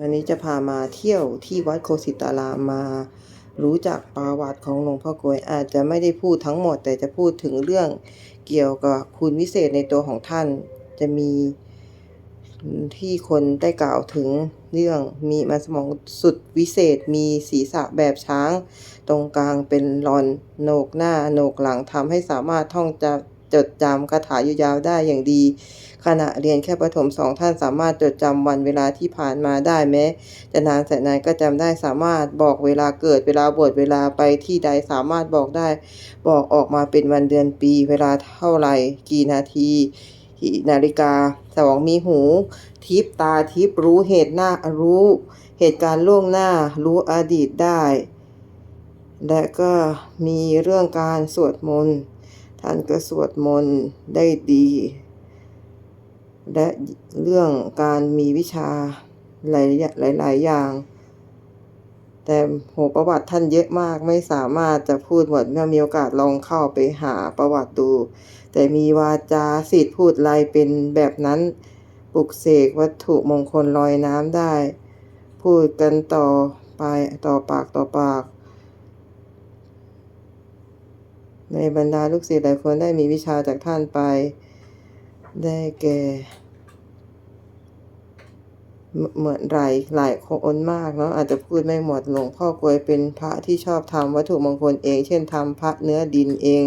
วันนี้จะพามาเที่ยวที่วัดโคสิตารามมา รู้จักประวัติของหลวงพ่อกลวยอาจจะไม่ได้พูดทั้งหมด แต่จะพูดถึงเรื่องเกี่ยวกับคุณวิเศษในตัวของท่าน จะมีที่คนได้กล่าวถึงเรื่องมีมันสมองสุดวิเศษ มีศีรษะแบบช้าง ตรงกลางเป็นรอนโหนกหน้าโหนกหลังทำให้สามารถท่องจำ จดจำคาถายาวๆได้อย่างดี ขณะเรียนแค่ประถมสองท่านสามารถจดจำวันเวลาที่ผ่านมาได้แม้จะนานแสนนานก็จำได้สามารถบอกเวลาเกิดเวลาบวชเวลาไปที่ใดสามารถบอกได้ บอกออกมาเป็นวันเดือนปี เวลาเท่าไหร่กี่นาทีกี่นาฬิกาสองมีหู ทิพตาทิพรู้เหตุหน้ารู้ เหตุการณ์ล่วงหน้ารู้อดีตได้ และก็มีเรื่องการสวดมนต์ ท่านก็สวดมนต์ได้ดี และเรื่องการมีวิชาหลายหลายอย่าง แต่โหประวัติท่านเยอะมากไม่สามารถจะพูดหมดเมื่อมีโอกาสลองเข้าไปหาประวัติดู แต่มีวาจาสิทธิ์พูดอะไรเป็นแบบนั้นปลุกเสกวัตถุมงคลลอยน้ำได้ พูดกันต่อไปต่อปากต่อปาก ในบรรดาลูกศิษย์หลายคนได้มีวิชาจากท่านไป ได้แก่ เหมือนหลายหลายคนมากเนาะอาจจะพูดไม่หมดหลวงพ่อกลวยเป็นพระที่ชอบทำวัตถุมงคลเอง เช่นทำพระเนื้อดินเอง